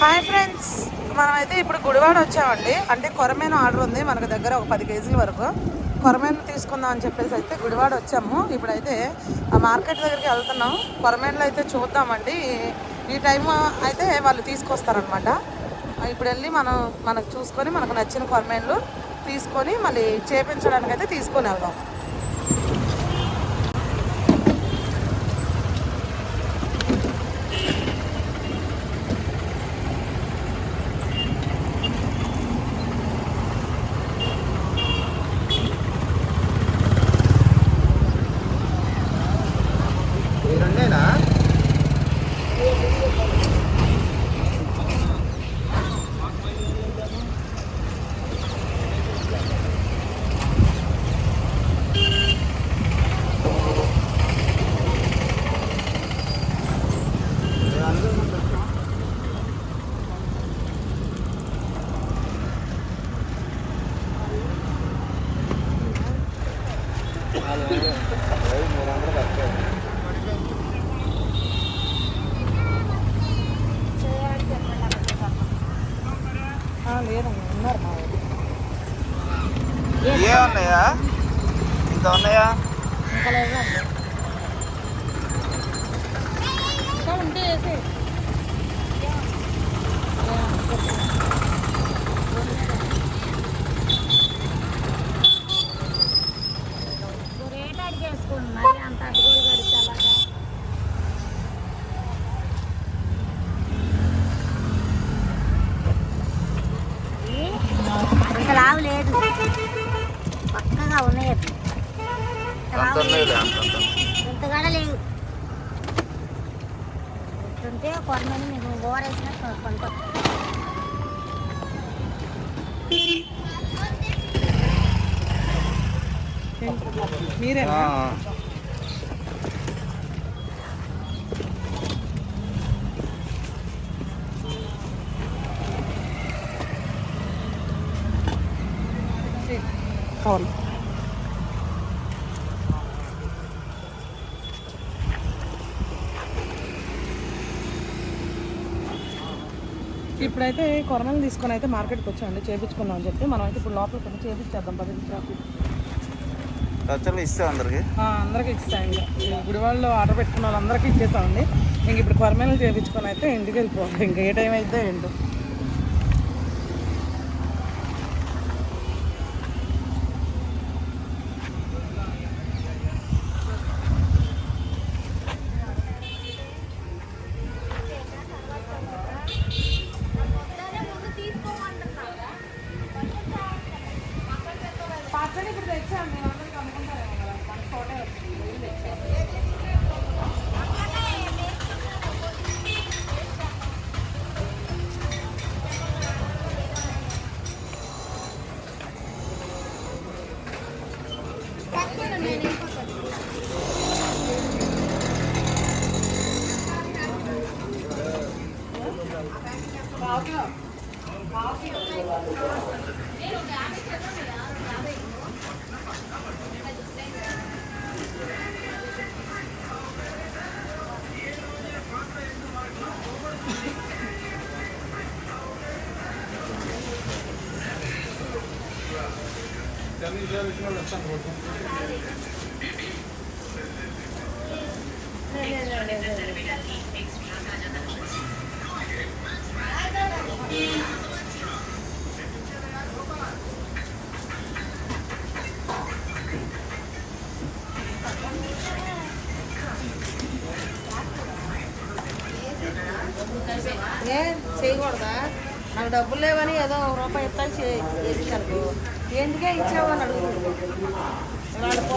Hi friends. మనమైతే ఇప్పుడు గుడివాడ వచ్చామండి. అంటే కొరమేను ఆర్డర్ ఉంది మనకు దగ్గర ఒక పది కేజీల వరకు. కొరమేను తీసుకుందాం అని చెప్పేసి అయితే గుడివాడ వచ్చాము. ఇప్పుడైతే ఆ మార్కెట్ దగ్గరికి వెళ్తున్నాం. కొరమేనులో అయితే చూద్దామండి. ఈ టైం అయితే వాళ్ళు తీసుకొస్తారనమాట ఇప్పుడు వెళ్ళి మనం మనకు చూసుకొని మనకు నచ్చిన కొరమేన్లు తీసుకొని మళ్ళీ చేపించడానికి అయితే తీసుకొని వెళ్దాం ఈ రెండేనా లేదండి ఉన్నారు మా వాళ్ళు. ఏ ఉన్నాయా ఇంకా ఉన్నాయా ఇంకా లేదండి ఉంటే వేసి రేట్ అడిగేసుకోండి మరి అంత అడుగులు కడితే అలాగా ఇంత లావు లేదు పక్కగా ఉన్నాయి అంత లావు. ఉంటే కొరమని మీకు ఓరేసిన కొనుక్కో మీరేనా? అవును ఇప్పుడైతే కొరమలు తీసుకొని అయితే మార్కెట్కి వచ్చామండి చేపించుకుందాం అని చెప్పి. మనం అయితే ఇప్పుడు లోపలికి వెళ్ళి చేపించేద్దాం పది ఖర్చులు ఇస్తే అందరికి? అందరికి ఇస్తాం ఇంకా. ఈ గుడివాళ్ళు ఆర్డర్ పెట్టుకున్న వాళ్ళందరికీ ఇచ్చేసామండి ఇంక ఇప్పుడు కొరమేలు చేపించుకొని అయితే ఇంటికి వెళ్ళిపోవాలి. ఇంకా ఏ టైం అయితే ఏంటో. ఏ చేయకూడదా? నాకు డబ్బులు లేవని ఏదో ఒక రూపాయి ఇస్తాను చేయించాను ఎందుకే ఇచ్చావు అని అడుగు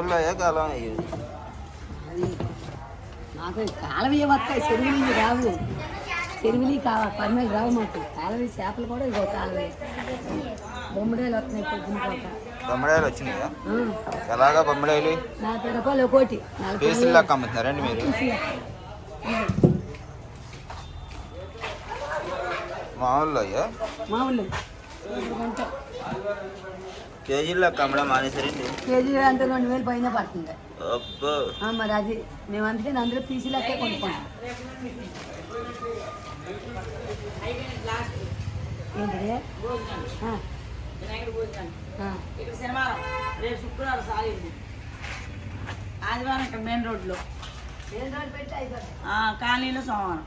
అయ్యా కాలం అయ్యి అది మాకు కాలవీ వస్తాయి. చెరువులు రావు. చెరువులు కావాలి పర్మలు రావు మాకు. కాలవీ చేపలు కూడా ఇగో కాలవీ. బొమ్మడాలు వస్తున్నాయి పొద్దున పూట. బొమ్మడాయలు వచ్చినాయా? ఎలాగా బొమ్మడాయలు? నలభై రూపాయలు ఒకటి. పీసులు లెక్క అమ్ముతున్నారండి మీరు? మామూలు అయ్యా? మామూలు కేజీలు లెక్క అమ్మడం మానేసరండి కేజీ అంటే రెండు వేలు పైన పడుతుంది. అబ్బో. ఆ, మరి అది మేము అందుకే అందులో పీసీ లెక్కే కొనుక్కుంటాం ఏంటిది? ఆ. ఆ. ఇక్కడ శనివారం రేపు శుక్రవారం సాగింది ఆదివారం ఇక్కడ మెయిన్ రోడ్లో. ఆ, కాలనీలో సోమవారం.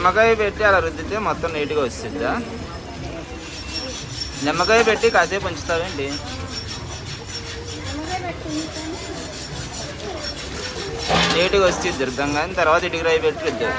నిమ్మకాయ పెట్టి అలా రుద్దితే మొత్తం నీట్గా వస్తుందా? నిమ్మకాయ పెట్టి కాసేపు ఉంచుతావేంటి? నీట్గా వస్తుంది దుర్గంగా. తర్వాత ఇటుకరాయి పెట్టి రుద్దారు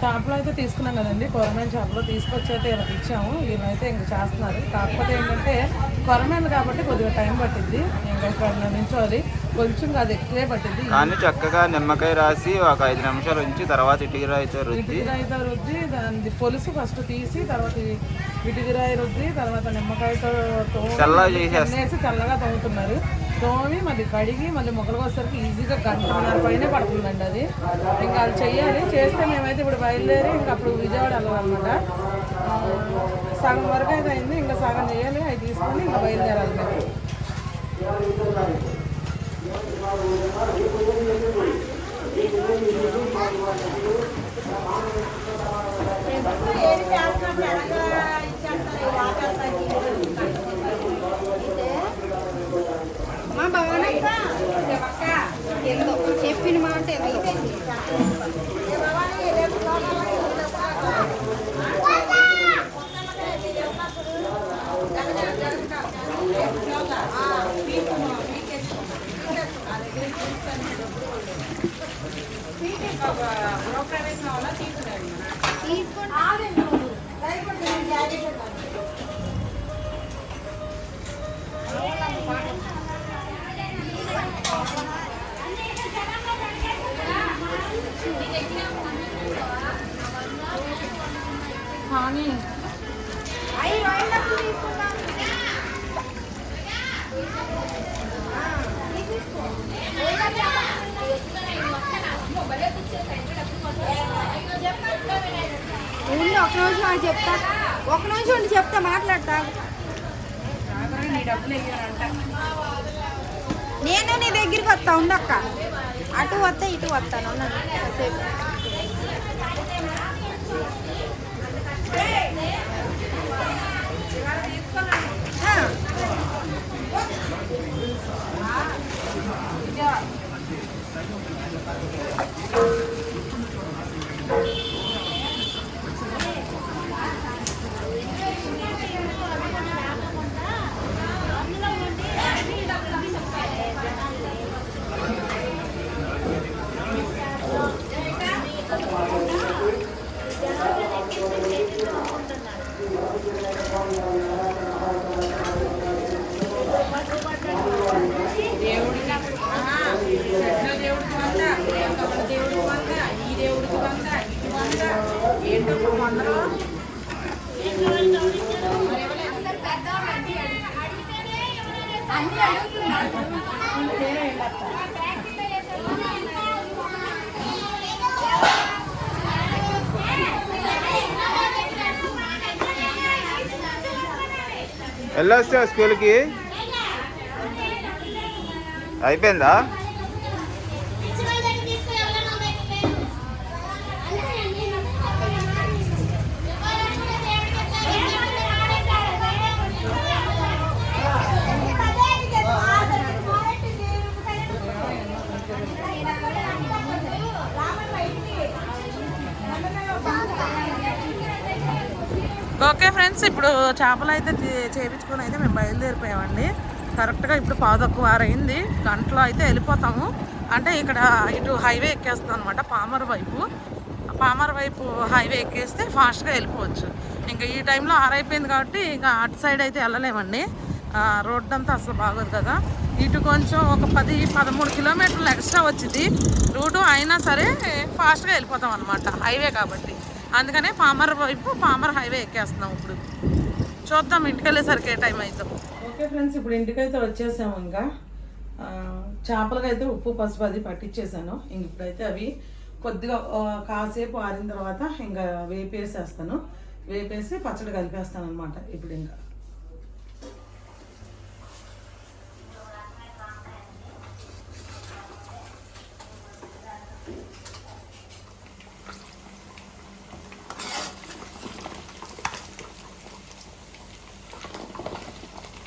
చేపలు అయితే తీసుకున్నాం కదండి. కొరమైన చేపలు తీసుకొచ్చి అయితే ఇలా ఇచ్చాము. వీళ్ళైతే ఇంక చేస్తున్నారు. కాకపోతే ఏంటంటే కొరమైన కాబట్టి కొద్దిగా టైం పట్టింది ఇంకా ఇక్కడ నించోది కొంచెం కాదు ఎక్కువే పట్టింది కానీ చక్కగా నిమ్మకాయ రాసి ఒక ఐదు నిమిషాలు ఉంచి తర్వాత ఇటుక రాయితో రుద్ది. ఇటుకరాయితో రుద్ది. దాని పొలుసు ఫస్ట్ తీసి తర్వాత ఇటుకరాయి రుద్ది తర్వాత నిమ్మకాయతో చల్లగా. వేసి చల్లగా తోముతున్నారు. తోమి మళ్ళీ కడిగి మళ్ళీ మొక్కలకు వచ్చేసరికి ఈజీగా గంటన్నర పైన పడుతుందండి అది. ఇంకా అది చెయ్యాలి. చేస్తే మేమైతే ఇప్పుడు బయలుదేరి ఇంకా అప్పుడు విజయవాడ వెళ్ళాలన్నమాట. సగం వరకు అయితే అయింది ఇంకా సగం చేయాలి. అవి తీసుకొని ఇంకా బయలుదేరాలి మేము. మా చెప్పిన మాట నేను నీ దగ్గరికి వస్తా ఉండక్క అటు వస్తా ఇటు వస్తాను వెళ్ళొస్తా స్కూల్కి. అయిపోయిందా ఓకే ఫ్రెండ్స్ ఇప్పుడు చేపలు అయితే తీ- చేపించుకొని అయితే మేము బయలుదేరిపోయామండి. కరెక్ట్గా ఇప్పుడు పాదొక్క వారైంది. గంటలో అయితే వెళ్ళిపోతాము. అంటే ఇక్కడ ఇటు హైవే ఎక్కేస్తాం అనమాట పామర్ వైపు. పామర్ వైపు హైవే ఎక్కేస్తే ఫాస్ట్గా వెళ్ళిపోవచ్చు. ఇంకా ఈ టైంలో ఆరైపోయింది కాబట్టి ఇంకా అటు సైడ్ అయితే వెళ్ళలేమండి. ఆ, రోడ్డు అంతా అసలు బాగోదు కదా. ఇటు కొంచెం ఒక పది పదమూడు కిలోమీటర్లు ఎక్స్ట్రా వచ్చింది రూటు అయినా సరే ఫాస్ట్గా వెళ్ళిపోతాం అనమాట హైవే కాబట్టి. అందుకనే పామర్ వైపు పామర్ హైవే ఎక్కేస్తున్నాం ఇప్పుడు. చూద్దాం ఇంటికి వెళ్ళేసరికి ఏ టైం అవుతాం ఓకే ఫ్రెండ్స్ ఇప్పుడు ఇంటికైతే వచ్చేసాము ఇంకా. చేపలకి చేపలకైతే ఉప్పు పసుపు అది పట్టించేసాను ఇంక ఇప్పుడైతే అవి కొద్దిగా కాసేపు ఆరిన తర్వాత ఇంకా వేపేసేస్తాను. వేపేసి పచ్చడి కలిపేస్తాను అనమాట ఇప్పుడు ఇంకా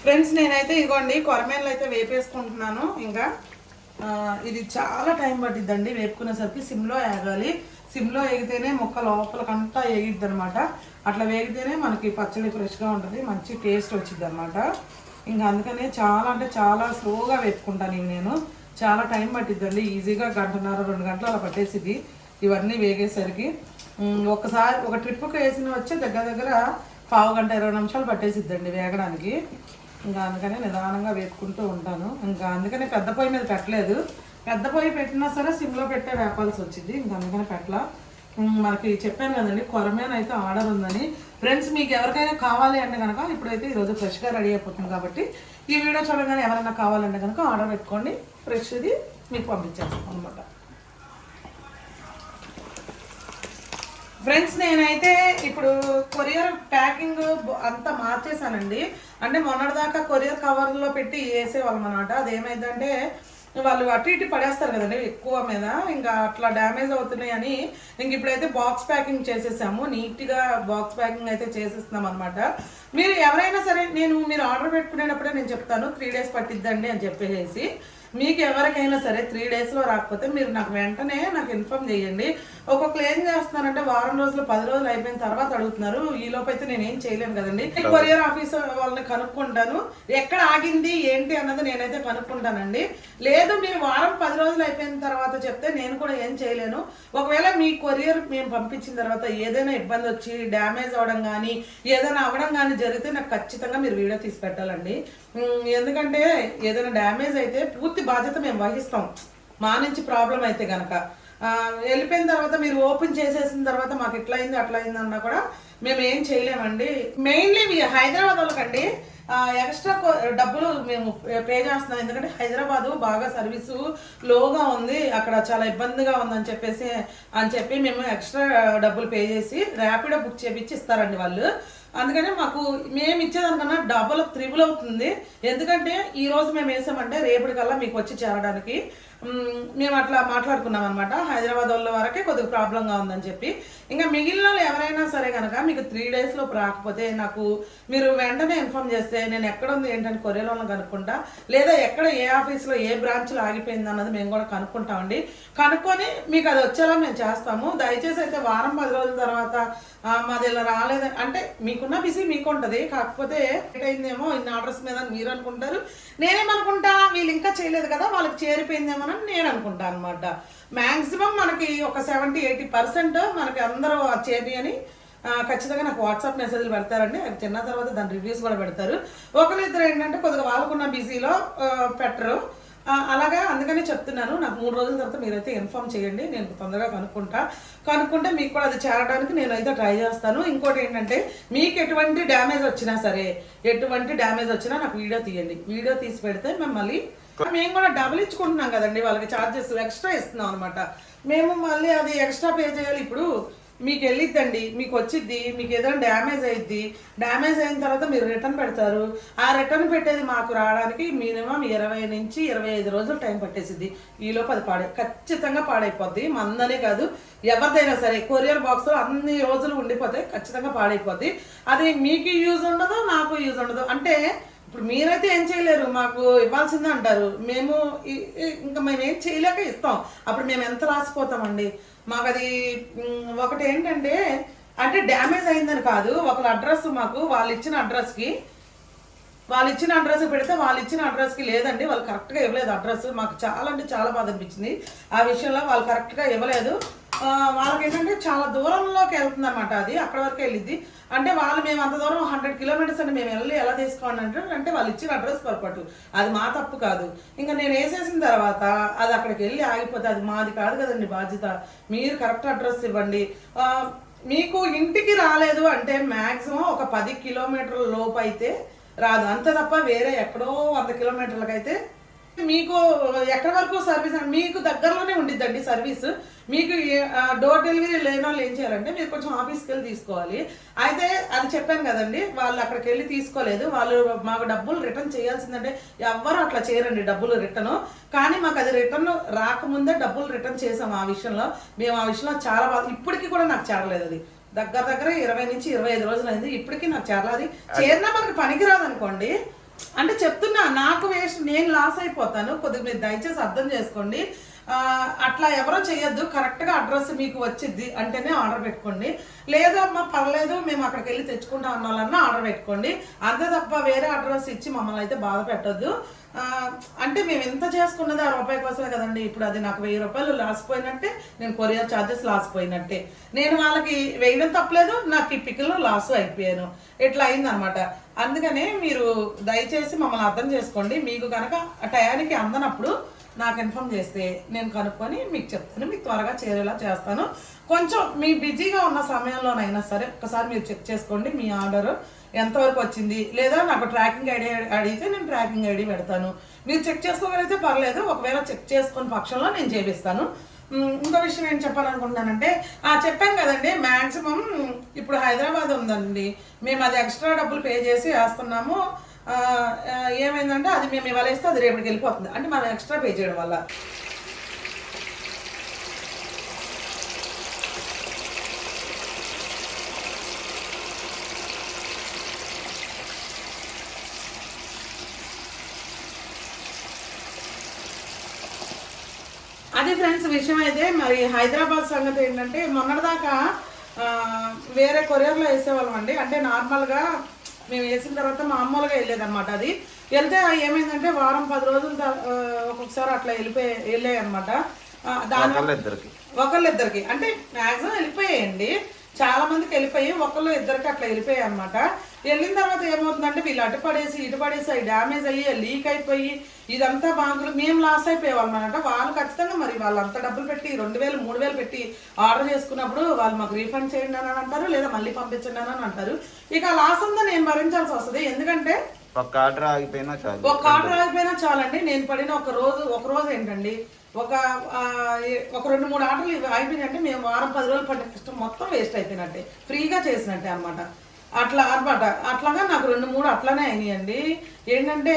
ఫ్రెండ్స్ నేనైతే ఇదిగోండి కొరమేలు అయితే వేపేసుకుంటున్నాను. ఇంకా ఇది చాలా టైం పట్టిద్దండి వేపుకునేసరికి సిమ్లో వేగాలి సిమ్లో వేగితేనే మొక్క లోపలకంతా వేగిద్ది అనమాట అట్లా వేగితేనే మనకి పచ్చడి ఫ్రెష్గా ఉంటుంది మంచి టేస్ట్ వచ్చింది అనమాట ఇంకా అందుకనే చాలా అంటే చాలా స్లోగా వేపుకుంటాను ఇవి నేను. చాలా టైం పట్టిద్దండి ఈజీగా గంటన్నర రెండు గంటలు అలా పట్టేసిద్ది ఇవన్నీ వేగేసరికి. ఒకసారి ఒక ట్రిప్కి వేసిన వచ్చి దగ్గర దగ్గర పావు గంట ఇరవై నిమిషాలు పట్టేసిద్దండి వేగడానికి. ఇంకా అందుకనే నిదానంగా వేసుకుంటూ ఉంటాను. ఇంకా అందుకనే పెద్ద పొయ్యి మీద పెట్టలేదు. పెద్ద పొయ్యి పెట్టినా సరే సిమ్లో పెట్టే వేపాల్సి వచ్చింది. ఇంకా అందుకనే పెట్టలా. మనకి చెప్పాను కదండి కొరమేన అయితే ఆర్డర్ ఉందని. ఫ్రెండ్స్ మీకు ఎవరికైనా కావాలి అంటే కనుక ఇప్పుడైతే ఈరోజు ఫ్రెష్గా రెడీ అయిపోతుంది కాబట్టి ఈ వీడియో చూడగానే ఎవరైనా కావాలంటే కనుక ఆర్డర్ పెట్టుకోండి. ఫ్రెష్ది మీకు పంపించేస్తాం అనమాట ఫ్రెండ్స్ నేనైతే ఇప్పుడు కొరియర్ ప్యాకింగ్ అంతా మార్చేసానండి అంటే మొన్నటిదాకా కొరియర్ కవర్లో పెట్టి వేసేవాళ్ళం అనమాట అదేమైందంటే వాళ్ళు అటు ఇటు పడేస్తారు కదండి ఎక్కువ మీద. ఇంకా అట్లా డ్యామేజ్ అవుతున్నాయి అని ఇంక ఇప్పుడైతే బాక్స్ ప్యాకింగ్ చేసేసాము. నీట్గా బాక్స్ ప్యాకింగ్ అయితే చేసేస్తున్నాం అనమాట మీరు ఎవరైనా సరే నేను మీరు ఆర్డర్ పెట్టుకునేటప్పుడే నేను చెప్తాను త్రీ డేస్ పట్టిద్దండి అని చెప్పేసి. మీకు ఎవరికైనా సరే త్రీ డేస్లో రాకపోతే మీరు నాకు వెంటనే నాకు ఇన్ఫామ్ చేయండి. ఒక్కొక్కరు ఏం చేస్తున్నారంటే వారం రోజులు పది రోజులు అయిపోయిన తర్వాత అడుగుతున్నారు. ఈ లోపు అయితే నేను ఏం చేయలేను కదండి. కొరియర్ ఆఫీసర్ వాళ్ళని కనుక్కుంటాను. ఎక్కడ ఆగింది ఏంటి అన్నది నేనైతే కనుక్కుంటానండి. లేదు మీరు వారం పది రోజులు అయిపోయిన తర్వాత చెప్తే నేను కూడా ఏం చేయలేను. ఒకవేళ మీ కొరియర్ మేము పంపించిన తర్వాత ఏదైనా ఇబ్బంది వచ్చి డ్యామేజ్ అవడం కానీ ఏదైనా అవ్వడం కానీ జరిగితే నాకు ఖచ్చితంగా మీరు వీడియో తీసి పెట్టాలండి. ఎందుకంటే ఏదైనా డ్యామేజ్ అయితే పూర్తి బాధ్యత మేము వహిస్తాం. మా నుంచి ప్రాబ్లం అయితే గనక. ఆ, వెళ్ళిపోయిన తర్వాత మీరు ఓపెన్ చేసేసిన తర్వాత మాకు ఇట్లా అయింది అట్లా అయింది అన్నా కూడా మేము ఏం చేయలేమండి. మెయిన్లీ మీ హైదరాబాద్ వాళ్ళకండి. ఎక్స్ట్రా డబ్బులు మేము పే చేస్తున్నాం. ఎందుకంటే హైదరాబాద్ బాగా సర్వీసు లోగా ఉంది. అక్కడ చాలా ఇబ్బందిగా ఉందని చెప్పేసి అని చెప్పి మేము ఎక్స్ట్రా డబ్బులు పే చేసి ర్యాపిడో బుక్ చేపించి ఇస్తారండి వాళ్ళు. అందుకనే మాకు మేము ఇచ్చేదానికన్నా డబ్బులు త్రిబుల్ అవుతుంది. ఎందుకంటే ఈ రోజు మేము వేసామంటే రేపటికల్లా మీకు వచ్చి చేరడానికి. మేము అట్లా మాట్లాడుకున్నాం అనమాట హైదరాబాద్ వాళ్ళ వరకే కొద్దిగా ప్రాబ్లంగా ఉందని చెప్పి. ఇంకా మిగిలిన వాళ్ళు ఎవరైనా సరే కనుక మీకు త్రీ డేస్లో రాకపోతే నాకు మీరు వెంటనే ఇన్ఫామ్ చేస్తే నేను ఎక్కడ ఉంది ఏంటని కొరియర్లో కనుక్కుంటా. లేదా ఎక్కడ ఏ ఆఫీస్లో ఏ బ్రాంచ్లో ఆగిపోయింది అన్నది మేము కూడా కనుక్కుంటామండి. కనుక్కొని మీకు అది వచ్చేలా మేము చేస్తాము. దయచేసి అయితే వారం పది రోజుల తర్వాత మాది ఇలా రాలేదు అంటే మీకున్న బిజీ మీకు ఉంటుంది కాకపోతే లేట్ అయిందేమో ఇన్ని ఆర్డర్స్ మీద అని మీరు అనుకుంటారు. నేనేమనుకుంటా వీళ్ళు ఇంకా చేయలేదు కదా వాళ్ళకి చేరిపోయిందేమో అని నేను అనుకుంటా అనమాట మ్యాక్సిమం మనకి ఒక సెవెంటీ ఎయిటీ పర్సెంట్ మనకి అందరూ చేరి అని ఖచ్చితంగా నాకు వాట్సాప్ మెసేజ్లు పెడతారండి. అది తిన్న తర్వాత దాని రివ్యూస్ కూడా పెడతారు. ఒకరిద్దరు ఏంటంటే కొద్దిగా వాళ్ళకున్న బిజీలో పెట్టరు. అలాగా అందుకనే చెప్తున్నాను. నాకు మూడు రోజుల తర్వాత మీరైతే ఇన్ఫామ్ చేయండి. నేను తొందరగా కనుక్కుంటా. కనుక్కుంటే మీకు కూడా అది చేరడానికి నేనైతే ట్రై చేస్తాను. ఇంకోటి ఏంటంటే మీకు ఎటువంటి డ్యామేజ్ వచ్చినా సరే ఎటువంటి డ్యామేజ్ వచ్చినా నాకు వీడియో తీయండి. వీడియో తీసి పెడితే మిమ్మల్ని మేము కూడా డబుల్ ఇచ్చుకుంటున్నాం కదండి. వాళ్ళకి ఛార్జెస్ ఎక్స్ట్రా ఇస్తున్నాం అనమాట మేము మళ్ళీ అది ఎక్స్ట్రా పే చేయాలి. ఇప్పుడు మీకు వెళ్ళిద్దండి మీకు వచ్చిద్ది మీకు ఏదైనా డ్యామేజ్ అయ్యిద్ది డ్యామేజ్ అయిన తర్వాత మీరు రిటర్న్ పెడతారు. ఆ రిటర్న్ పెట్టేది మాకు రావడానికి మినిమం ఇరవై నుంచి ఇరవై ఐదు రోజులు టైం పట్టేసిద్ది. ఈలోపు అది పాడే ఖచ్చితంగా పాడైపోద్ది. మందనే కాదు ఎవరిదైనా సరే కొరియర్ బాక్స్లో అన్ని రోజులు ఉండిపోతే ఖచ్చితంగా పాడైపోద్ది. అది మీకు యూజ్ ఉండదు నాకు యూజ్ ఉండదు. అంటే ఇప్పుడు మీరైతే ఏం చేయలేరు మాకు ఇవ్వాల్సిందే అంటారు. మేము ఇంకా మేము ఏం చేయలేక ఇస్తాం. అప్పుడు మేము ఎంత రాసిపోతామండి? మాకు అది ఒకటి ఏంటంటే అంటే డ్యామేజ్ అయిందని కాదు ఒకళ్ళ అడ్రస్ మాకు వాళ్ళు ఇచ్చిన అడ్రస్కి వాళ్ళు ఇచ్చిన అడ్రస్ పెడితే వాళ్ళు ఇచ్చిన అడ్రస్కి లేదండి. వాళ్ళు కరెక్ట్గా ఇవ్వలేదు అడ్రస్ మాకు చాలా అంటే చాలా బాధ అనిపించింది. ఆ విషయంలో వాళ్ళు కరెక్ట్గా ఇవ్వలేదు. వాళ్ళకి ఏంటంటే చాలా దూరంలోకి వెళ్తుంది అనమాట అది. అక్కడ వరకు వెళ్ళిద్ది. అంటే వాళ్ళు మేము అంత దూరం హండ్రెడ్ కిలోమీటర్స్ అంటే మేము వెళ్ళి ఎలా తీసుకోండి అంటే అంటే వాళ్ళు ఇచ్చిన అడ్రస్ పొరపాటు. అది మా తప్పు కాదు. ఇంకా నేను వేసేసిన తర్వాత అది అక్కడికి వెళ్ళి ఆగిపోతే అది మాది కాదు కదండి బాధ్యత. మీరు కరెక్ట్ అడ్రస్ ఇవ్వండి. మీకు ఇంటికి రాలేదు అంటే మ్యాక్సిమం ఒక పది కిలోమీటర్ల లోపు అయితే రాదు. అంతే తప్ప వేరే ఎక్కడో వంద కిలోమీటర్లకైతే అయితే మీకు ఎక్కడి వరకు సర్వీస్ మీకు దగ్గరలోనే ఉండిద్దండి సర్వీస్ మీకు డోర్ డెలివరీ లేని వాళ్ళు ఏం చేయాలంటే మీరు కొంచెం ఆఫీస్కి వెళ్ళి తీసుకోవాలి. అయితే అది చెప్పాను కదండి వాళ్ళు అక్కడికి వెళ్ళి తీసుకోలేదు. వాళ్ళు మాకు డబ్బులు రిటర్న్ చేయాల్సిందంటే ఎవ్వరు అట్లా చేయరండి డబ్బులు రిటర్న్ కానీ మాకు అది రిటర్న్ రాకముందే డబ్బులు రిటర్న్ చేసాం ఆ విషయంలో. మేము ఆ విషయంలో చాలా బాగా ఇప్పటికీ కూడా నాకు చేరలేదు అది. దగ్గర దగ్గర ఇరవై నుంచి ఇరవై ఐదు రోజులు అయింది ఇప్పటికీ నాకు చేరలేదు. చేరినా మనకి పనికిరాదు అనుకోండి అంటే చెప్తున్నా నాకు వేస్ట్ నేను లాస్ అయిపోతాను. కొద్దిగా మీరు దయచేసి అర్థం చేసుకోండి. అట్లా ఎవరో చేయొద్దు కరెక్ట్గా అడ్రస్ మీకు వచ్చిద్ది అంటేనే ఆర్డర్ పెట్టుకోండి. లేదు అమ్మా పర్లేదు మేము అక్కడికి వెళ్ళి తెచ్చుకుంటాం అన్న ఆర్డర్ పెట్టుకోండి. అంతే తప్ప వేరే అడ్రస్ ఇచ్చి మమ్మల్ని అయితే బాధ పెట్టొద్దు. అంటే మేము ఎంత చేసుకున్నది ఆ రూపాయి కోసమే కదండి. ఇప్పుడు అది నాకు వెయ్యి రూపాయలు లాస్ పోయినట్టే నేను కొరియర్ ఛార్జెస్ లాస్ పోయినట్టే. నేను వాళ్ళకి వేయడం తప్పలేదు నాకు ఈ పిక్లో లాస్ అయిపోయాను. ఇట్లా అయిందనమాట. అందుకనే మీరు దయచేసి మమ్మల్ని అర్థం చేసుకోండి. మీకు కనుక ఆ టయానికి అందనప్పుడు నాకు ఇన్ఫామ్ చేస్తే నేను కనుక్కొని మీకు చెప్తాను మీకు త్వరగా చేరేలా చేస్తాను. కొంచెం మీ బిజీగా ఉన్న సమయంలోనైనా సరే ఒకసారి మీరు చెక్ చేసుకోండి మీ ఆర్డర్. ఎంతవరకు వచ్చింది? లేదా నాకు ట్రాకింగ్ ఐడి అడిగితే నేను ట్రాకింగ్ ఐడి పెడతాను. మీరు చెక్ చేసుకోగలిగితే పర్లేదు ఒకవేళ చెక్ చేసుకున్న పక్షంలో నేను చేపిస్తాను. ఇంకో విషయం ఏం చెప్పాలనుకుంటున్నానంటే ఆ చెప్పాను కదండి మ్యాక్సిమం ఇప్పుడు హైదరాబాద్ ఉందండి. మేము అది ఎక్స్ట్రా డబ్బులు పే చేసి వేస్తున్నాము. ఏమైందంటే అది మేము ఇవాళ వేస్తే అది రేపటికి వెళ్ళిపోతుంది. అంటే మనం ఎక్స్ట్రా పే చేయడం వల్ల. అది ఫ్రెండ్స్ విషయం అయితే మరి హైదరాబాద్ సంగతి ఏంటంటే మొన్నటిదాకా వేరే కొరియర్లో వేసేవాళ్ళం అండి. అంటే నార్మల్గా మేము వేసిన తర్వాత మామూలుగా వెళ్ళేదన్నమాట అది. వెళ్తే ఏమైందంటే వారం పది రోజులు ఒక్కొక్కసారి అట్లా వెళ్ళిపోయి వెళ్ళాయి అనమాట దాని ఒకళ్ళు ఇద్దరికి. ఒకళ్ళిద్దరికి అంటే మ్యాక్సిమం వెళ్ళిపోయాయండి. చాలా మందికి వెళ్ళిపోయి ఒకళ్ళు ఇద్దరికి అట్లా వెళ్ళిపోయాయి అనమాట వెళ్ళిన తర్వాత ఏమవుతుందంటే వీళ్ళు అటు పడేసి ఇటు పడేసి అవి డ్యామేజ్ అయ్యి లీక్ అయిపోయి ఇదంతా బాగుంటుంది మేము లాస్ అయిపోయేవాళ్ళం అనమాట వాళ్ళు ఖచ్చితంగా మరి వాళ్ళు అంత డబ్బులు పెట్టి రెండు వేలు మూడు వేలు పెట్టి ఆర్డర్ చేసుకున్నప్పుడు వాళ్ళు మాకు రీఫండ్ చేయండి అని అంటారు లేదా మళ్ళీ పంపించండి అని అంటారు. ఇక లాస్ అంతా నేను భరించాల్సి వస్తుంది. ఎందుకంటే ఒక్క ఆర్డర్ ఆగిపోయినా చాలు. ఒక ఆర్డర్ అయిపోయినా చాలండి. నేను పడిన ఒక రోజు ఒక రోజు ఏంటండి ఒక ఒక రెండు మూడు ఆర్డర్లు ఇవి అయిపోయినట్టే మేము వారం పది రోజులు పడిన కష్టం మొత్తం వేస్ట్ అయిపోయినట్టే. ఫ్రీగా చేసినట్టే అన్నమాట. అట్లా అనమాట. అట్లాగా నాకు రెండు మూడు అట్లానే అయినాయండి. ఏంటంటే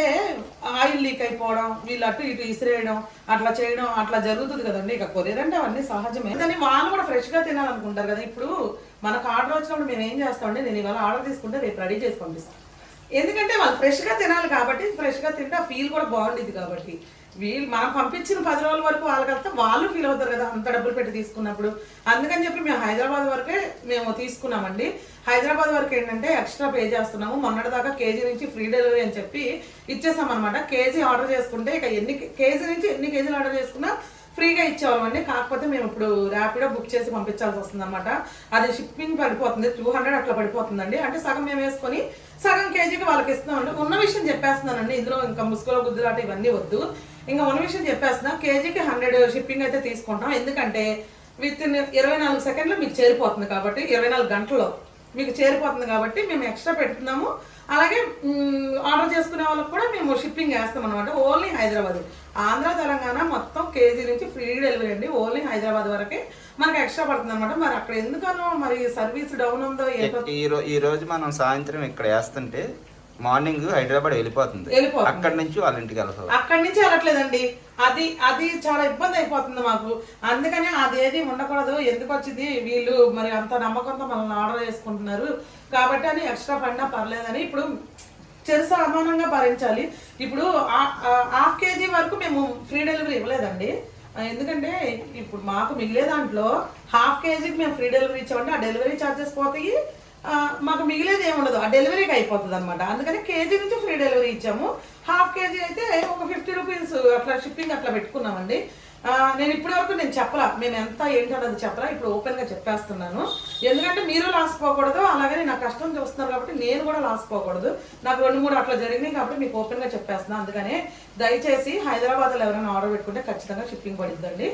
ఆయిల్ లీక్ అయిపోవడం వీళ్ళు అటు ఇటు ఇసిరేయడం అట్లా చేయడం అట్లా జరుగుతుంది కదండి. ఇక కొరియర్ అంటే అవన్నీ సహజమే. కానీ వాళ్ళు కూడా ఫ్రెష్గా తినాలనుకుంటారు కదా. ఇప్పుడు మనకు ఆర్డర్ వచ్చినప్పుడు మేము ఏం చేస్తామండి? నేను ఇవాళ ఆర్డర్ తీసుకుంటే రేపు రెడీ చేసి పంపిస్తాను. ఎందుకంటే వాళ్ళు ఫ్రెష్గా తినాలి కాబట్టి ఫ్రెష్గా తింటే ఆ ఫీల్ కూడా బాగుండేది కాబట్టి. వీళ్ళు మనం పంపించిన పది రోజుల వరకు వాళ్ళకి వస్తే వాళ్ళు ఫీల్ అవుతారు కదా అంత డబ్బులు పెట్టి తీసుకున్నప్పుడు. అందుకని చెప్పి మేము హైదరాబాద్ వరకే మేము తీసుకున్నామండి. హైదరాబాద్ వరకు ఏంటంటే ఎక్స్ట్రా పే చేస్తున్నాము. మొన్నటిదాకా కేజీ నుంచి ఫ్రీ డెలివరీ అని చెప్పి ఇచ్చేసాం అనమాట కేజీ ఆర్డర్ చేసుకుంటే ఇక ఎన్ని కేజీ నుంచి ఎన్ని కేజీలు ఆర్డర్ చేసుకున్నా ఫ్రీగా ఇచ్చేవాళ్ళండి కాకపోతే మేము ఇప్పుడు ర్యాపిడో బుక్ చేసి పంపించాల్సి వస్తుంది అనమాట అది షిప్పింగ్ పడిపోతుంది. టూ హండ్రెడ్ అట్లా పడిపోతుందండి. అంటే సగం మేము వేసుకొని సగం కేజీకి వాళ్ళకి ఇస్తున్నామండి. ఉన్న విషయం చెప్పేస్తున్నానండి. ఇందులో ఇంకా ముసుగులో గుద్దులాట ఇవన్నీ వద్దు. ఇంకా ఉన్న విషయం చెప్పేస్తున్నాం. కేజీకి హండ్రెడ్ షిప్పింగ్ అయితే తీసుకుంటాం. ఎందుకంటే విత్ ఇన్ ఇరవై నాలుగు సెకండ్లు మీకు చేరిపోతుంది కాబట్టి ఇరవై నాలుగు గంటల్లో మీకు చేరిపోతుంది కాబట్టి మేము ఎక్స్ట్రా పెడుతున్నాము. అలాగే ఆర్డర్ చేసుకునే వాళ్ళకి కూడా మేము షిప్పింగ్ వేస్తాం అనమాట ఓన్లీ హైదరాబాద్. ఆంధ్ర తెలంగాణ మొత్తం కేజీ నుంచి ఫ్రీ డెలివరీ అండి. ఓన్లీ హైదరాబాద్ వరకే మనకి ఎక్స్ట్రా పడుతుంది అనమాట మరి అక్కడ ఎందుకనో మరి సర్వీస్ డౌన్ ఉందో ఈ రోజు మనం సాయంత్రం ఇక్కడ వేస్తుంటే మార్నింగ్ హైదరాబాద్ వెళ్ళిపోతుంది. అక్కడి నుంచి వాళ్ళ ఇంటికి వెళ్తాం అక్కడి నుంచి వెళ్ళట్లేదండి. అది అది చాలా ఇబ్బంది అయిపోతుంది మాకు. అందుకని అదేది ఉండకూడదు. ఎందుకు వచ్చింది? వీళ్ళు మరి అంత నమ్మకంతో మనల్ని ఆర్డర్ చేసుకుంటున్నారు. కాబట్టి అని ఎక్స్ట్రా పడినా పర్లేదని ఇప్పుడు చెరు సమానంగా భరించాలి. ఇప్పుడు హాఫ్ కేజీ వరకు మేము ఫ్రీ డెలివరీ ఇవ్వలేదండి. ఎందుకంటే ఇప్పుడు మాకు మిగిలే దాంట్లో హాఫ్ కేజీకి మేము ఫ్రీ డెలివరీ ఇచ్చామంటే ఆ డెలివరీ ఛార్జెస్ పోతాయి. మాకు మిగిలేది ఏమి ఉండదు. ఆ డెలివరీకి అయిపోతుంది అనమాట అందుకని కేజీ నుంచి ఫ్రీ డెలివరీ ఇచ్చాము. హాఫ్ కేజీ అయితే ఒక ఫిఫ్టీ రూపీస్ అట్లా షిప్పింగ్ అట్లా పెట్టుకున్నామండి. నేను ఇప్పటి వరకు నేను చెప్పలా. మేము ఎంత ఏంటన్నది చెప్పలా ఇప్పుడు ఓపెన్గా చెప్పేస్తున్నాను. ఎందుకంటే మీరు లాస్ పోకూడదు అలాగే నా కష్టం చూస్తున్నారు కాబట్టి నేను కూడా లాస్ పోకూడదు. నాకు రెండు మూడు అట్లా జరిగినాయి కాబట్టి మీకు ఓపెన్గా చెప్పేస్తున్నాను అందుకనే దయచేసి హైదరాబాద్లో ఎవరైనా ఆర్డర్ పెట్టుకుంటే ఖచ్చితంగా షిప్పింగ్ పడిద్దండి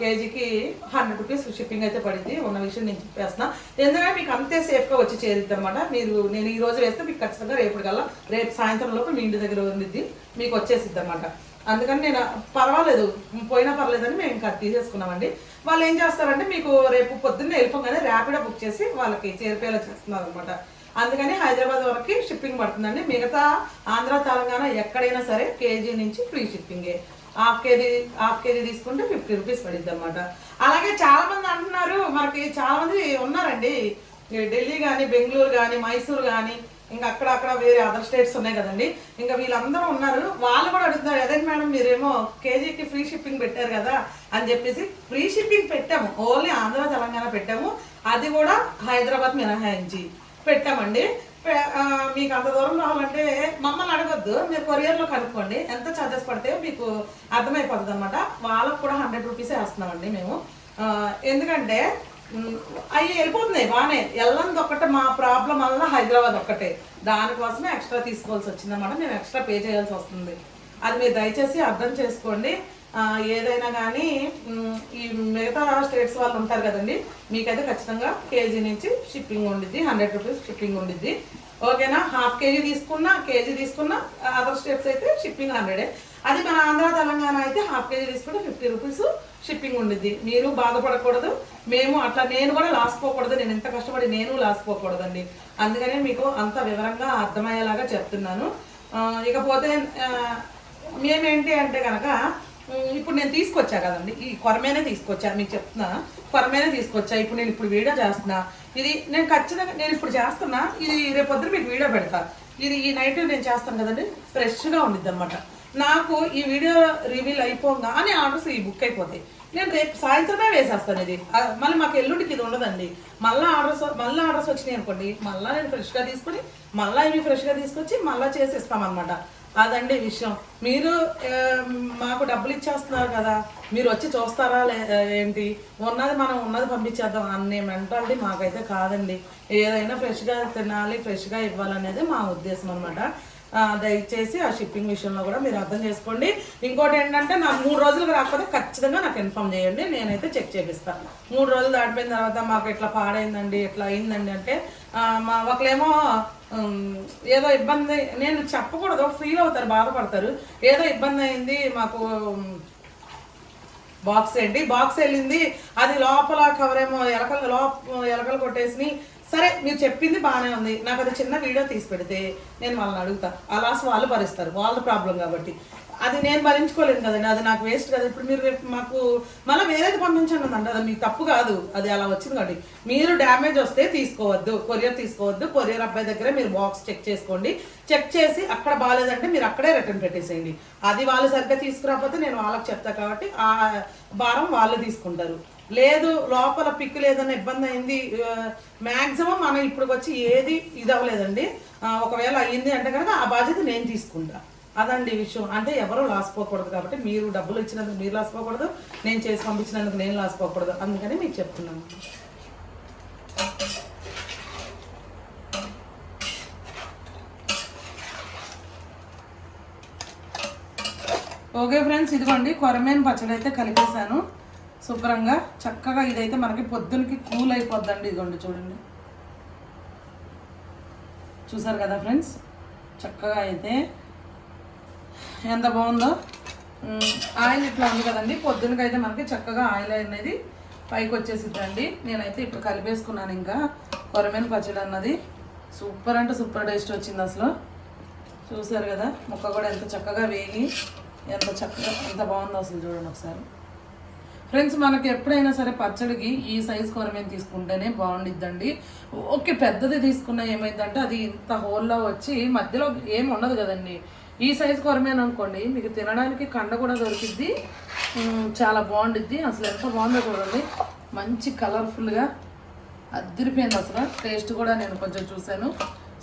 కేజీకి హండ్రెడ్ రూపీస్ షిప్పింగ్ అయితే పడింది. ఉన్న విషయం నేను చెప్పేస్తున్నా. ఎందుకంటే మీకు అంతే సేఫ్గా వచ్చి చేరిద్ది అనమాట మీరు నేను ఈ రోజు వేస్తే మీకు ఖచ్చితంగా రేపటి కల్లా రేపు సాయంత్రం లోపు మీ ఇంటి దగ్గర ఉండిద్ది. మీకు వచ్చేసిద్ది అనమాట అందుకని నేను పర్వాలేదు పోయినా పర్లేదని మేము ఇంకా తీసేసుకున్నామండి. వాళ్ళు ఏం చేస్తారంటే మీకు రేపు పొద్దున్నే వెళ్ళిపోగానే ర్యాపిడో బుక్ చేసి వాళ్ళకి చేరిపోయేలా చేస్తున్నారు అనమాట అందుకని హైదరాబాద్ వరకు షిప్పింగ్ పడుతుందండి. మిగతా ఆంధ్ర తెలంగాణ ఎక్కడైనా సరే కేజీ నుంచి ఫ్రీ షిప్పింగే. హాఫ్ కేజీ హాఫ్ కేజీ తీసుకుంటే ఫిఫ్టీ రూపీస్ పడిద్ది అనమాట అలాగే చాలామంది అంటున్నారు మనకి చాలామంది ఉన్నారండి. ఢిల్లీ కానీ బెంగళూరు కానీ మైసూర్ కానీ ఇంకా అక్కడ అక్కడ వేరే అదర్ స్టేట్స్ ఉన్నాయి కదండి. ఇంకా వీళ్ళందరూ ఉన్నారు. వాళ్ళు కూడా అడుగుతున్నారు అదేంటి మేడం మీరేమో కేజీకి ఫ్రీ షిప్పింగ్ పెట్టారు కదా అని చెప్పేసి ఫ్రీ షిప్పింగ్ పెట్టాము. ఓన్లీ ఆంధ్ర తెలంగాణ పెట్టాము. అది కూడా హైదరాబాద్ మినహాయించి పెట్టామండి. పె- మీకు అంత దూరం రావాలంటే మమ్మల్ని అడగొద్దు. మీరు కొరియర్లో కనుక్కోండి. ఎంత ఛార్జెస్ పడితే మీకు అర్థమైపోతుంది అనమాట వాళ్ళకు కూడా హండ్రెడ్ రూపీసే వేస్తున్నామండి మేము. ఎందుకంటే అవి వెళ్ళిపోతున్నాయి బాగానే వెళ్ళంది ఒక్కటే మా ప్రాబ్లం వల్ల హైదరాబాద్ ఒక్కటే. దానికోసమే ఎక్స్ట్రా తీసుకోవాల్సి వచ్చిందన్నమాట. మేము ఎక్స్ట్రా పే చేయాల్సి వస్తుంది. అది మీరు దయచేసి అర్థం చేసుకోండి. ఏదైనా కానీ ఈ మిగతా స్టేట్స్ వాళ్ళు ఉంటారు కదండి మీకైతే ఖచ్చితంగా కేజీ నుంచి షిప్పింగ్ ఉండిద్ది హండ్రెడ్ రూపీస్ షిప్పింగ్ ఉండిద్ది. ఓకేనా? హాఫ్ కేజీ తీసుకున్నా కేజీ తీసుకున్నా అదర్ స్టేట్స్ అయితే షిప్పింగ్ హండ్రెడే అది మన ఆంధ్ర తెలంగాణ అయితే హాఫ్ కేజీ తీసుకుంటే ఫిఫ్టీ రూపీస్ షిప్పింగ్ ఉండిద్ది. మీరు బాధపడకూడదు. మేము అట్లా నేను కూడా లాస్ పోకూడదు నేను ఎంత కష్టపడి నేను లాస్ పోకూడదండి అందుకనే మీకు అంత వివరంగా అర్థమయ్యేలాగా చెప్తున్నాను. ఇకపోతే మేమేంటి అంటే కనుక ఇప్పుడు నేను తీసుకొచ్చా కదండి. ఈ కొరమేనే తీసుకొచ్చా మీకు చెప్తున్నా. కొరమేనే తీసుకొచ్చా? ఇప్పుడు నేను ఇప్పుడు వీడియో చేస్తున్నా. ఇది నేను ఖచ్చితంగా నేను ఇప్పుడు చేస్తున్నా. ఇది రేపు పొద్దున మీకు వీడియో పెడతా. ఇది ఈ నైట్ నేను చేస్తాను కదండి. ఫ్రెష్గా ఉండిద్ది అనమాట నాకు ఈ వీడియో రివీల్ అయిపోగానే ఆర్డర్స్ ఈ బుక్ అయిపోతాయి. నేను రేపు సాయంత్రమే వేసేస్తాను ఇది. మళ్ళీ మాకు ఎల్లుండికి ఇది ఉండదండి. మళ్ళీ ఆర్డర్స్ మళ్ళీ ఆర్డర్స్ వచ్చినాయి అనుకోండి. మళ్ళీ నేను ఫ్రెష్గా తీసుకొని మళ్ళీ ఇవి ఫ్రెష్గా తీసుకొచ్చి మళ్ళీ చేసి ఇస్తామన్నమాట అదండి విషయం. మీరు మాకు డబ్బులు ఇచ్చేస్తున్నారు కదా మీరు వచ్చి చూస్తారా ఏంటి? ఉన్నది మనం ఉన్నది పంపించేద్దాం అనే మెంటాలిటీ మాకైతే కాదండి. ఏదైనా ఫ్రెష్గా తినాలి ఫ్రెష్గా ఇవ్వాలనేది మా ఉద్దేశం అనమాట దయచేసి ఆ షిప్పింగ్ విషయంలో కూడా మీరు అర్థం చేసుకోండి. ఇంకోటి ఏంటంటే నాకు మూడు రోజులకు రాకపోతే ఖచ్చితంగా నాకు ఇన్ఫామ్ చేయండి నేనైతే చెక్ చేపిస్తాను మూడు రోజులు దాటిపోయిన తర్వాత మాకు ఇట్లా పాడైందండి ఇట్లా అయిందండి అంటే మా ఒకళ్ళేమో ఏదో ఇబ్బంది నేను చెప్పకూడదు ఫీల్ అవుతారు బాధపడతారు. ఏదో ఇబ్బంది అయింది మాకు బాక్స్ ఏంటి బాక్స్ వెళ్ళింది అది లోపల కవర్ ఏమో ఎలకలు లోప ఎలకలు కొట్టేసి సరే మీరు చెప్పింది బాగానే ఉంది. నాకు అది చిన్న వీడియో తీసి పెడితే నేను వాళ్ళని అడుగుతా. అలా వాళ్ళు భరిస్తారు. వాళ్ళ ప్రాబ్లం కాబట్టి. అది నేను భరించుకోలేను కదండి. అది నాకు వేస్ట్ కదా. ఇప్పుడు మీరు రేపు మాకు మళ్ళీ వేరేది పంపించండి అండి అది మీకు తప్పు కాదు. అది అలా వచ్చింది కాబట్టి. మీరు డ్యామేజ్ వస్తే తీసుకోవద్దు. కొరియర్ తీసుకోవద్దు. కొరియర్ అబ్బాయి దగ్గర మీరు బాక్స్ చెక్ చేసుకోండి. చెక్ చేసి అక్కడ బాగాలేదంటే మీరు అక్కడే రిటర్న్ పెట్టేసేయండి. అది వాళ్ళు సరిగ్గా తీసుకురాకపోతే నేను వాళ్ళకి చెప్తా కాబట్టి ఆ భారం వాళ్ళు తీసుకుంటారు. లేదు లోపల పిక్ లేదన్న ఇబ్బంది అయింది. మ్యాక్సిమం మనం ఇప్పుడు వచ్చి ఏది ఇది అవ్వలేదండి ఒకవేళ అయ్యింది అంటే కనుక ఆ బాధ్యత నేను తీసుకుంటాను అదండి ఈ విషయం. అంటే ఎవరు లాస్ పోకూడదు కాబట్టి మీరు డబ్బులు ఇచ్చినందుకు మీరు లాస్ పోకూడదు నేను చేసి పంపించినందుకు నేను లాస్ పోకూడదు అందుకని మీకు చెప్తున్నాను. ఓకే ఫ్రెండ్స్ ఇదిగోండి కొరమేను పచ్చడి అయితే కలిపేశాను. శుభ్రంగా చక్కగా ఇదైతే మనకి పొద్దునకి కూల్ అయిపోద్దండి. ఇదిగోండి చూడండి. చూసారు కదా ఫ్రెండ్స్? చక్కగా అయితే ఎంత బాగుందో? ఆయిల్ ఇట్లా ఉంది కదండి. పొద్దునకైతే మనకి చక్కగా ఆయిల్ అనేది పైకి వచ్చేసిద్దండి. నేనైతే ఇప్పుడు కలిపేసుకున్నాను ఇంకా. కొరమేను పచ్చడి అన్నది. సూపర్ అంటే సూపర్ టేస్ట్ వచ్చింది అసలు. చూసారు కదా ముక్క కూడా ఎంత చక్కగా వేగి ఎంత చక్కగా ఎంత బాగుందో అసలు చూడండి ఒకసారి. ఫ్రెండ్స్ మనకి ఎప్పుడైనా సరే పచ్చడికి ఈ సైజ్ కొరమేను తీసుకుంటేనే బాగుండిద్దండి. ఓకే పెద్దది తీసుకున్నా ఏమైందంటే అది ఇంత హోల్లో వచ్చి మధ్యలో ఏమి ఉండదు కదండి. ఈ సైజు కొరమేను అనుకోండి మీకు తినడానికి కండ కూడా దొరికిద్ది. చాలా బాగుండిద్ది. అసలు ఎంత బాగుందో చూడండి. మంచి కలర్ఫుల్గా అదిరిపోయింది అసలు. టేస్ట్ కూడా నేను కొంచెం చూశాను.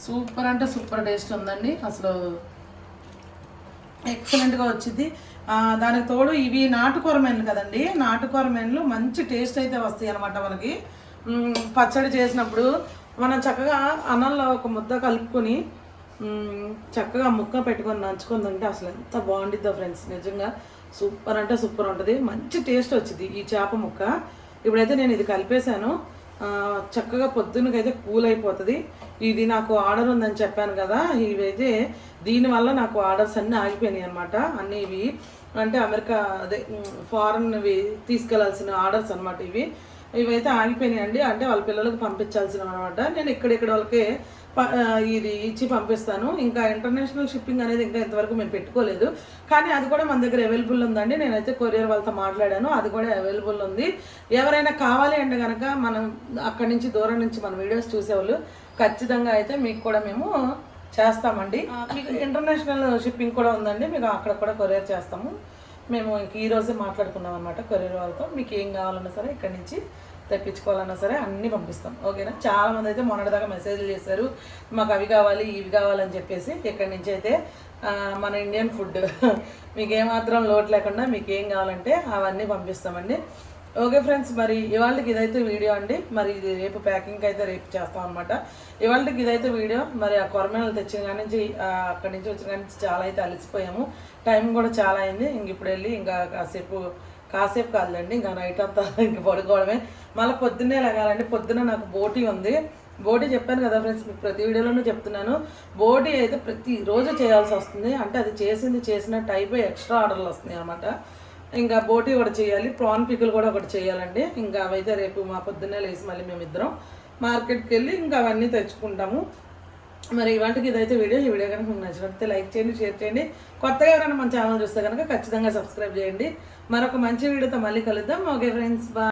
సూపర్ అంటే సూపర్ టేస్ట్ ఉందండి. అసలు ఎక్సలెంట్గా వచ్చింది. దానికి తోడు ఇవి నాటుకూరమేన్లు కదండి. నాటుకూరమేన్లు మంచి టేస్ట్ అయితే వస్తాయి అనమాట మనకి. పచ్చడి చేసినప్పుడు మనం చక్కగా అన్నంలో ఒక ముద్ద కలుపుకొని చక్కగా ముక్క పెట్టుకొని నంచుకొని తింటే అసలు ఎంత బాగుండిద్దో ఫ్రెండ్స్. నిజంగా సూపర్ అంటే సూపర్ ఉంటుంది. మంచి టేస్ట్ వచ్చింది ఈ చేప ముక్క. ఇప్పుడైతే నేను ఇది కలిపేశాను. చక్కగా పొద్దునకైతే కూల్ అయిపోతుంది. ఇది నాకు ఆర్డర్ ఉందని చెప్పాను కదా. ఇవైతే దీనివల్ల నాకు ఆర్డర్స్ అన్నీ ఆగిపోయినాయి అనమాట అన్నీ ఇవి అంటే అమెరికా అదే ఫారెన్వి తీసుకెళ్ళాల్సిన ఆర్డర్స్ అనమాట ఇవి. ఇవైతే ఆగిపోయినాయి అండి అంటే వాళ్ళ పిల్లలకు పంపించాల్సిన అనమాట నేను ఇక్కడిక్కడ వాళ్ళకి ఇది ఇచ్చి పంపిస్తాను. ఇంకా ఇంటర్నేషనల్ షిప్పింగ్ అనేది ఇంకా ఇంతవరకు మేము పెట్టుకోలేదు. కానీ అది కూడా మన దగ్గర అవైలబుల్ ఉందండి. నేనైతే కొరియర్ వాళ్ళతో మాట్లాడాను. అది కూడా అవైలబుల్ ఉంది. ఎవరైనా కావాలి అంటే కనుక మనం అక్కడి నుంచి దూరం నుంచి మన వీడియోస్ చూసేవాళ్ళు ఖచ్చితంగా అయితే మీకు కూడా మేము చేస్తామండి. మీకు ఇంటర్నేషనల్ షిప్పింగ్ కూడా ఉందండి. మీకు అక్కడ కూడా కొరియర్ చేస్తాము. మేము ఇంక ఈ రోజే మాట్లాడుకున్నాం అనమాట కొరియర్ వాళ్ళతో. మీకు ఏం కావాలన్నా సరే ఇక్కడి నుంచి తెప్పించుకోవాలన్నా సరే అన్నీ పంపిస్తాం. ఓకేనా? చాలా మంది అయితే మొన్నటిదాకా మెసేజ్లు చేశారు మాకు అవి కావాలి ఇవి కావాలని చెప్పేసి ఇక్కడి నుంచి అయితే మన ఇండియన్ ఫుడ్ మీకు ఏమాత్రం లోటు లేకుండా మీకు ఏం కావాలంటే అవన్నీ పంపిస్తామండి. ఓకే ఫ్రెండ్స్ మరి ఇవాళకి ఇదైతే వీడియో అండి. మరి ఇది రేపు ప్యాకింగ్ అయితే రేపు చేస్తాం అనమాట ఇవాళకి ఇదైతే వీడియో. మరి ఆ కొరమేనలు తెచ్చిన కాడి నుంచి అక్కడి నుంచి వచ్చిన కాడి నుంచి చాలా అయితే అలసిపోయాము. టైం కూడా చాలా అయింది. ఇంక ఇప్పుడు వెళ్ళి ఇంకా కాసేపు కాసేపు కాదులేండి ఇంకా నైట్ అంతా ఇంకా పడుకోవడమే. మళ్ళీ పొద్దున్నే లెగాలండి పొద్దున్న నాకు బోటీ ఉంది. బోటీ చెప్పాను కదా ఫ్రెండ్స్ మీకు ప్రతి వీడియోలోనూ చెప్తున్నాను. బోటీ అయితే ప్రతి రోజు చేయాల్సి వస్తుంది. అంటే అది చేసింది చేసినట్టు అయిపోయి ఎక్స్ట్రా ఆర్డర్లు వస్తున్నాయి అనమాట ఇంకా బోటీ ఒకటి చేయాలి ప్రాన్ పికిల్ కూడా ఒకటి చేయాలండి. ఇంకా అవైతే రేపు మా పొద్దున్నే లేచి మళ్ళీ మేమిద్దరం మార్కెట్కి వెళ్ళి ఇంకా అవన్నీ తెచ్చుకుంటాము. మరి ఇవాటికి ఇదైతే వీడియో. ఈ వీడియో కనుక మీకు నచ్చినట్లయితే లైక్ చేయండి షేర్ చేయండి. కొత్తగా ఎవరైనా మన ఛానల్ చూస్తే కనుక ఖచ్చితంగా సబ్స్క్రైబ్ చేయండి. మరొక మంచి వీడియోతో మళ్ళీ కలుద్దాం. Okay friends bye